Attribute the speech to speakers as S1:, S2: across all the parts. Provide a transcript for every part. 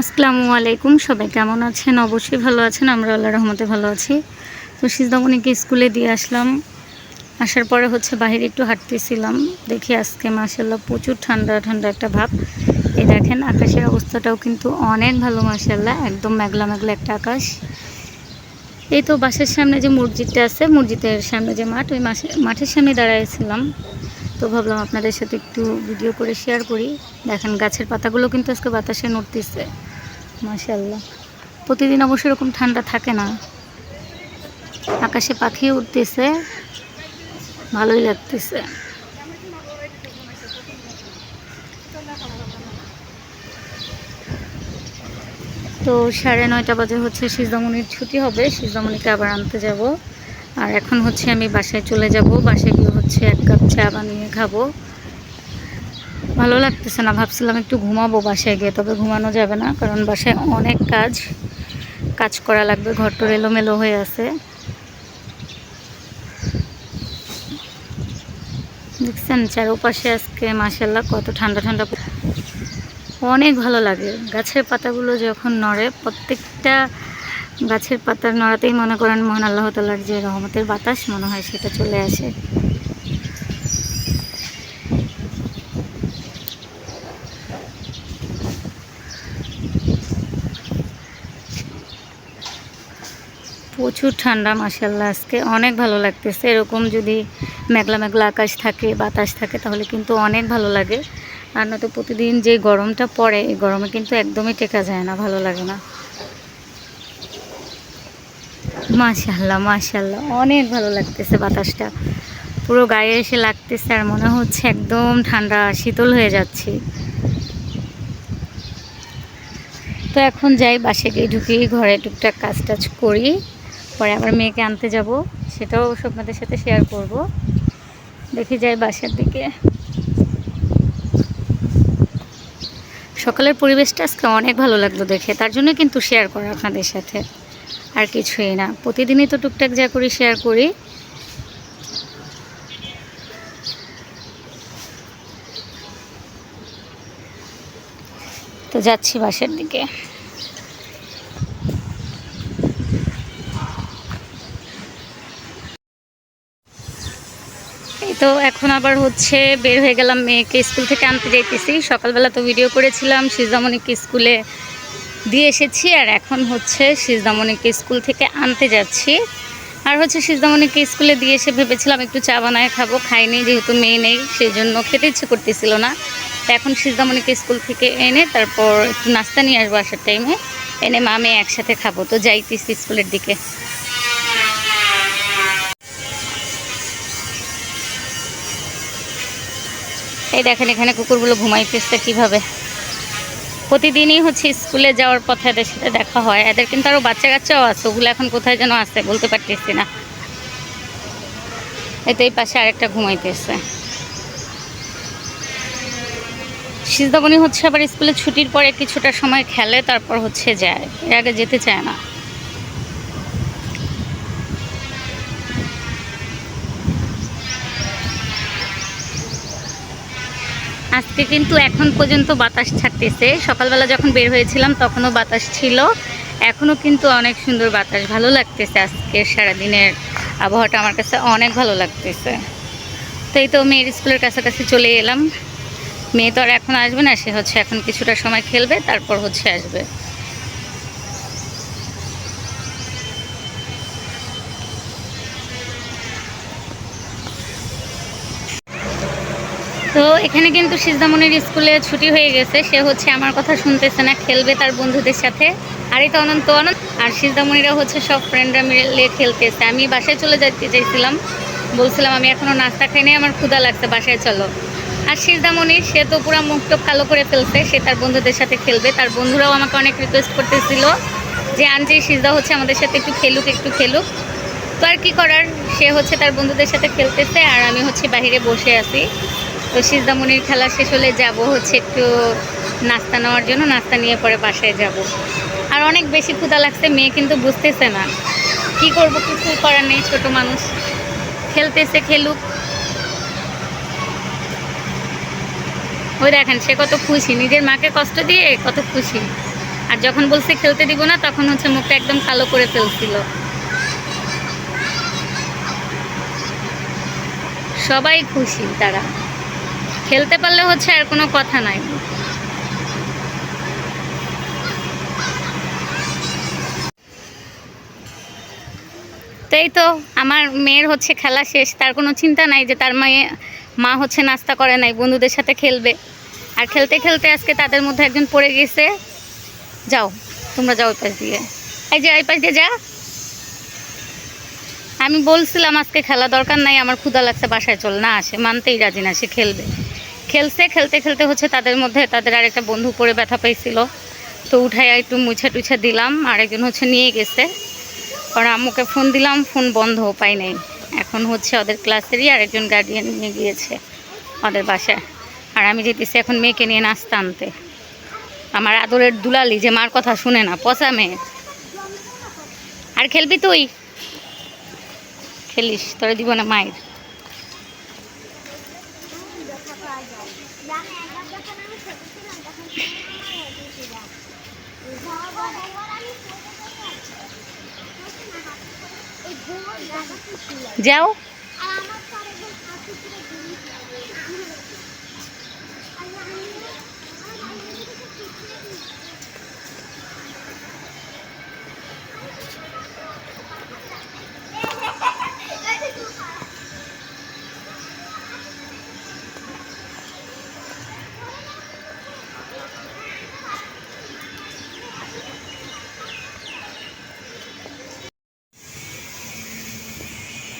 S1: আসসালামু আলাইকুম, সবাই কেমন আছেন? অবশ্যই ভালো আছেন, আমরা আল্লাহ রহমতে ভালো আছি। তো সিজদামণিকে স্কুলে দিয়ে আসলাম। আসার পরে হচ্ছে বাইরে একটু হাঁটতেছিলাম। দেখি আজকে মাসাল্লাহ প্রচুর ঠান্ডা ঠান্ডা একটা ভাব। এই দেখেন, আকাশের অবস্থাটাও কিন্তু অনেক ভালো মাসাল্লাহ একদম মেঘলা মেঘলা একটা আকাশ। এই তো বাসের সামনে যে মসজিদটা আছে, মসজিদের সামনে যে মাঠ, ওই মাঠের সামনে দাঁড়াইছিলাম। তো ভাবলাম আপনাদের সাথে একটু ভিডিও করে শেয়ার করি। দেখেন, গাছের পাতাগুলো কিন্তু আজকে বাতাসে নড়তেছে। মাশাল্লাহ প্রতিদিন অবশ্য এরকম ঠান্ডা থাকে না। আকাশে পাখি উঠতেছে ভালোই লাগতেছে। তো সাড়ে নয়টা বাজে হচ্ছে সিজদামণির ছুটি হবে সিজদামণিকে আবার আনতে যাব। আর এখন হচ্ছে আমি বাসায় চলে যাব, বাসায় গিয়ে হচ্ছে এক কাপ চা বানিয়ে খাব। ভালো লাগতেছে না। ভাবছিলাম একটু ঘুমাবো বাসায় গিয়ে, তবে ঘুমানো যাবে না, কারণ বাসায় অনেক কাজ কাজ করা লাগবে ঘরটর এলোমেলো হয়ে আছে। দেখছেন চারোপাশে আজকে মাসাল্লাহ কত ঠান্ডা ঠান্ডা অনেক ভালো লাগে। গাছের পাতাগুলো যখন নড়ে, প্রত্যেকটা গাছের পাতার নড়াতেই মনে করেন, মহান আল্লাহ তালার যে রহমতের বাতাস, মনে হয় সেটা চলে আসে। প্রচুর ঠান্ডা মাসাল্লাহ আজকে অনেক ভালো লাগতেছে। এরকম যদি মেঘলা মেঘলা আকাশ থাকে, বাতাস থাকে, তাহলে কিন্তু অনেক ভালো লাগে। আর নয়তো প্রতিদিন যে গরমটা পড়ে, এই গরমে কিন্তু একদমই টেকা যায় না, ভালো লাগে না। মাশাল্লাহ মাশাল্লাহ অনেক ভালো লাগতেছে বাতাসটা। পুরো গায়ে এসে লাগতেছে আর মনে হচ্ছে একদম ঠান্ডা, শীতল হয়ে যাচ্ছি। তো এখন যাই বাসে গিয়ে ঢুকি, ঘরে টুকটাক কাজ টাজ করি। পরে আবার মেয়েকে আনতে যাব। সেটাও আপনাদের সাথে শেয়ার করব। দেখি যাই বাসার দিকে। সকালের পরিবেশটা আজকে অনেক ভালো লাগল দেখে। তার জন্য কিন্তু শেয়ার করা আপনাদের সাথে। আর কিছুই না। প্রতিদিনই তো টুকটাক যা করি শেয়ার করি। তো যাচ্ছি বাসার দিকে। তো এখন আবার হচ্ছে বের হয়ে গেলাম মেয়েকে স্কুল থেকে আনতে যাইতেছি। সকালবেলা তো ভিডিও করেছিলাম সিজামণিকে স্কুলে দিয়ে এসেছি আর এখন হচ্ছে সিজদামণিকে স্কুল থেকে আনতে যাচ্ছি। আর হচ্ছে সিজদামণিকে স্কুলে দিয়ে এসে ভেবেছিলাম একটু চা বানায় খাব, খাইনি যেহেতু মেয়ে নেই সেই জন্য খেতে ইচ্ছে করতেছিল না। তো এখন সিজদামণিকে স্কুল থেকে এনে তারপর একটু নাস্তা নিয়ে আসব আসার টাইমে এনে মা, মেয়ে একসাথে খাব। তো যাইতেছি স্কুলের দিকে। এই দেখেন, এখানে কুকুরগুলো ঘুমাইতেছে কীভাবে? প্রতিদিনই হচ্ছে স্কুলে যাওয়ার পথে এদের সাথে দেখা হয়। এদের কিন্তু আরও বাচ্চা কাচ্চাও আছে, ওগুলো এখন কোথায় যেন আছে বলতে পারতেছি না। এতে এই পাশে আরেকটা ঘুমাই ঘুমাইতেছে। সিজদাবনি হচ্ছে আবার স্কুলে ছুটির পরে কিছুটা সময় খেলে, তারপর হচ্ছে যায়। এর আগে যেতে চায় না। আজকে কিন্তু এখন পর্যন্ত বাতাস ছাড়তেছে। সকালবেলা যখন বের হয়েছিলাম তখনও বাতাস ছিল। এখনও কিন্তু অনেক সুন্দর বাতাস। ভালো লাগতেছে আজকে সারাদিনের আবহাওয়াটা আমার কাছে অনেক ভালো লাগতেছে। তাই তো মেয়ের স্কুলের কাছাকাছি চলে এলাম। মেয়ে তো আর এখন আসবে না, সে হচ্ছে এখন কিছুটা সময় খেলবে, তারপর হচ্ছে আসবে। তো এখানে কিন্তু সিজদামনির স্কুলে ছুটি হয়ে গেছে। সে হচ্ছে আমার কথা শুনতেছে না, খেলবে তার বন্ধুদের সাথে। আর এই তো অনন্ত অনন্ত। আর সিজদামনিরা হচ্ছে সব ফ্রেন্ডরা মিলে খেলতেছে। আমি বাসায় চলে যেতে চাইছিলাম। বলছিলাম, আমি এখনও নাস্তা খাই আমার ক্ষুদা লাগছে, বাসায় চলো। আর সিজদামণি সে তো পুরো মুখটুক কালো করে ফেলছে। সে তার বন্ধুদের সাথে খেলবে। তার বন্ধুরাও আমাকে অনেক রিকোয়েস্ট করতেছিল যে, আন্টি, সিজদা হচ্ছে আমাদের সাথে একটু খেলুক একটু খেলুক। তো আর কী করার? সে হচ্ছে তার বন্ধুদের সাথে খেলতেছে। আর আমি হচ্ছে বাহিরে বসে আছি। তো সিজদামণির খেলা শেষ হলে যাব হচ্ছে একটু নাস্তা নেওয়ার জন্য, নাস্তা নিয়ে পরে বাসায় যাব। আর অনেক বেশি ক্ষুধা লাগছে, মেয়ে কিন্তু বুঝতেছে না। কি করব কিছু করার নেই, ছোট মানুষ। খেলতেছে, খেলুক। ওই দেখেন, সে কত খুশি। নিজের মাকে কষ্ট দিয়ে কত খুশি। আর যখন বলছে খেলতে দিব না, তখন হচ্ছে মুখটা একদম কালো করে ফেলছিল। সবাই খুশি তারা। খেলতে পারলে হচ্ছে আর কোনো কথা নাই। তো এই তো আমার মেয়ের হচ্ছে খেলা শেষ, তার কোনো চিন্তা নাই যে তার মায়ে, মা হচ্ছে নাস্তা করে নাই, বন্ধুদের সাথে খেলবে। আর খেলতে খেলতে আজকে তাদের মধ্যে একজন পড়ে গেছে। যাও, তোমরা যাও ওই পাশ দিয়ে। এই যে এই পাশ দিয়ে যা। আমি বলছিলাম আজকে খেলা দরকার নাই, আমার ক্ষুধা লাগছে, বাসায় চল। না আসে মানতেই রাজি না, সে খেলবে। খেলছে, খেলতে খেলতে হচ্ছে তাদের মধ্যে, তাদের আরেকটা বন্ধু পড়ে ব্যথা পাইছিল তো উঠাই একটু মুছে টুছে দিলাম, আরেকজন হচ্ছে নিয়ে গেছে। আর আম্মুকে ফোন দিলাম, ফোন বন্ধ পাই নাই। এখন হচ্ছে ওদের ক্লাসেরই আরেকজন গার্ডিয়ান নিয়ে গিয়েছে ওদের বাসায়। আর আমি যেতেছি এখন মেয়েকে নিয়ে নাস্তা আনতে। আমার আদরের দুলালি যে মার কথা শুনে না, পচা মেয়ে। আর খেলবি তুই? খেলিস, তোরা দিব না মায়ের। যাও।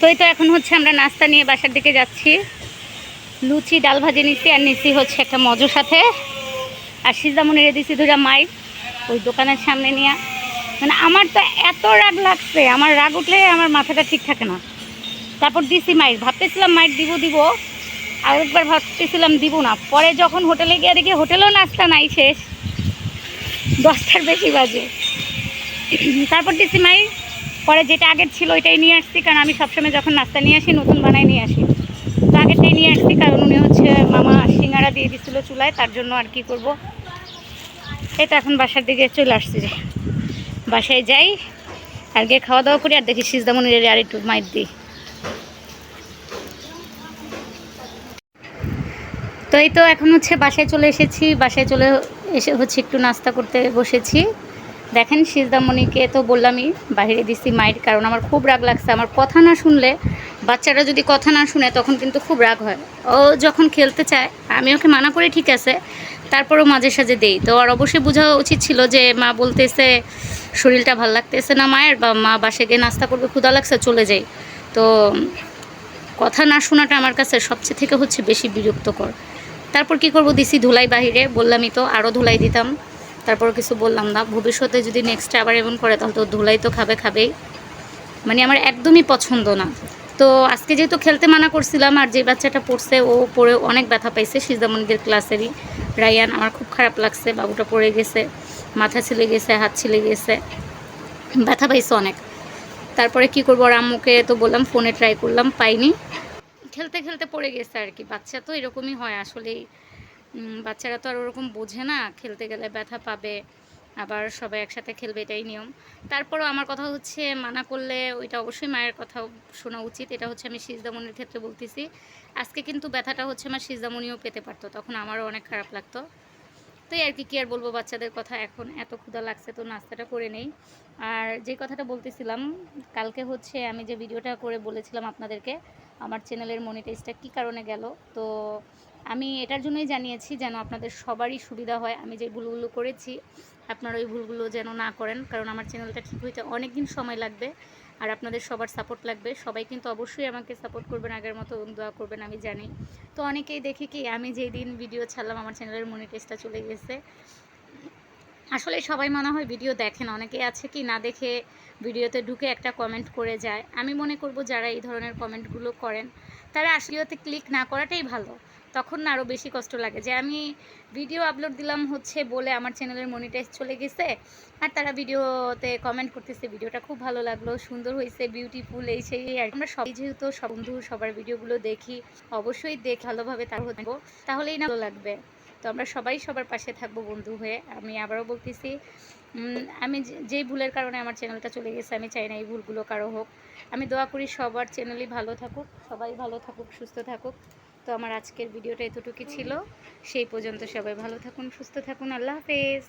S1: তো এই তো এখন হচ্ছে আমরা নাস্তা নিয়ে বাসার দিকে যাচ্ছি। লুচি, ডাল ভাজি নিচ্ছি আর নিচ্ছি হচ্ছে একটা মজুর সাথে। আর সিজামনি রে দিছি দুটা মাই ওই দোকানের সামনে নিয়ে। মানে আমার তো এত রাগ লাগছে, আমার রাগ উঠলে আমার মাথাটা ঠিক থাকে না। তারপর দিছি মাইর ভাবতেছিলাম মাইর দিব দিব। আর একবার ভাবতেছিলাম দিব না। পরে যখন হোটেলে গিয়ে দেখি হোটেলেও নাস্তা নাই শেষ। দশটার বেশি বাজে। তারপর দিছি মাইর পরে যেটা আগের ছিল ওইটাই নিয়ে আসছি, কারণ আমি সবসময় যখন নাস্তা নিয়ে আসি, নতুন বানাই নিয়ে আসি। তো আগেরটাই নিয়ে আসছি, কারণ উনি হচ্ছে মামা সিঙ্গারা দিয়ে দিছিল চুলায়, তার জন্য আর কি করব? তো এখন বাসার দিকে চলে আসছি বাসায় যাই আর গিয়ে খাওয়া দাওয়া করি, আর দেখি সিজদামনির আর একটু মাইর দিই। তো এই তো এখন হচ্ছে বাসায় চলে এসেছি, বাসায় চলে এসে হচ্ছে একটু নাস্তা করতে বসেছি। দেখেন সিজদামণিকে তো বললামই বাইরে দিছি মায়ের কারণ আমার খুব রাগ লাগছে। আমার কথা না শুনলে, বাচ্চারা যদি কথা না শুনে, তখন কিন্তু খুব রাগ হয়। ও যখন খেলতে চায়, আমি ওকে মানা করি ঠিক আছে, তারপরও মাঝে সাঝে দেই। তো আর অবশ্যই বোঝা উচিত ছিল যে মা বলতেছে, শরীরটা ভালো লাগতেছে না মায়ের? বা মা বাসে গিয়ে নাস্তা করবে ক্ষুদা লাগছে, চলে যাই। তো কথা না শোনাটা আমার কাছে সবচেয়ে থেকে হচ্ছে বেশি বিরক্তকর। তারপর কি করব, দিছি ধুলাই বাহিরে, বললামই তো, আরও ধুলাই দিতাম। তারপর কিছু বললাম না। ভবিষ্যতে যদি নেক্সট আবার এমন করে, তাহলে তো ধুলাই তো খাবে খাবেই। মানে আমার একদমই পছন্দ না। তো আজকে যেহেতু খেলতে মানা করছিলাম, আর যে বাচ্চাটা পড়ছে, ও পড়ে অনেক ব্যথা পাইছে সিজামনিদের ক্লাসেরই। রায়ান, আমার খুব খারাপ লাগছে, বাবুটা পড়ে গেছে, মাথা ছিলে গেছে, হাত ছিলে গেছে, ব্যথা পাইছে অনেক। তারপরে কি করব, আর আম্মুকে তো বললাম ফোনে ট্রাই করলাম, পাইনি। খেলতে খেলতে পড়ে গেছে আর কি, বাচ্চা তো এরকমই হয়, আসলেই বাচ্চারা তো আর ওরকম বোঝে না, খেলতে গেলে ব্যথা পাবে, আবার সবাই একসাথে খেলবে এটাই নিয়ম। তারপরও আমার কথা হচ্ছে, মানা করলে ওইটা অবশ্যই মায়ের কথা শোনা উচিত, এটা হচ্ছে আমি সিজদামনির ক্ষেত্রে বলতেছি। আজকে কিন্তু ব্যথাটা হচ্ছে আমার সিজদামনিও পেতে পারতো, তখন আমারও অনেক খারাপ লাগতো। তো আর কি কি আর বলব বাচ্চাদের কথা এখন? এত ক্ষুধা লাগছে, তো নাস্তাটা করে নেই। আর যে কথাটা বলতেছিলাম, কালকে হচ্ছে আমি যে ভিডিওটা করে বলেছিলাম আপনাদেরকে, আমার চ্যানেলের মনিটাইজটা কী কারণে গেল, তো আমি এটার জন্যই জানিয়েছি যেন আপনাদের সবারই সুবিধা হয়। আমি যে ভুলগুলো করেছি, আপনারা ওই ভুলগুলো যেন না করেন, কারণ আমার চ্যানেলটা ঠিক হইতে অনেক দিন সময় লাগবে আর আপনাদের সবার সাপোর্ট লাগবে। সবাই কিন্তু অবশ্যই আমাকে সাপোর্ট করবেন, আগের মতো দোয়া করবেন, আমি জানি। তো অনেকেই দেখি কি, আমি যেই দিন ভিডিও ছাড়লাম, আমার চ্যানেলের মনিটাইজটা চলে গেছে। আসলে সবাই মনে হয় ভিডিও দেখেন অনেকে আছে কি, না দেখে ভিডিওতে ঢুকে একটা কমেন্ট করে যায়। আমি মনে করব যারা এই ধরনের কমেন্টগুলো করেন, তারা আসলেওতে ক্লিক না করাটাই ভালো। তখন না আরও বেশি কষ্ট লাগে। যে আমি ভিডিও আপলোড দিলাম হচ্ছে বলে আমার চ্যানেলের মনিটাইজ চলে গেছে। আর তারা ভিডিওতে কমেন্ট করতেছে ভিডিওটা খুব ভালো লাগল, সুন্দর হয়েছে বিউটিফুল এই সেই আর আমরা সবাই যেহেতু বন্ধু, সবার ভিডিওগুলো দেখি, অবশ্যই দেখ ভালোভাবে তার থাকব, তাহলেই না ভালো লাগবে। তো আমরা সবাই সবার পাশে থাকব বন্ধু হয়ে। আমি আবারও বলতেছি আমি যেই ভুলের কারণে আমার চ্যানেলটা চলে গেছে, আমি চাই না এই ভুলগুলো কারও হোক। আমি দোয়া করি সবার চ্যানেলই ভালো থাকুক, সবাই ভালো থাকুক, সুস্থ থাকুক। তো আমার আজকের ভিডিওটা এতটুকু ছিল। সেই পর্যন্ত সবাই ভালো থাকুন, সুস্থ থাকুন। আল্লাহ হাফেজ।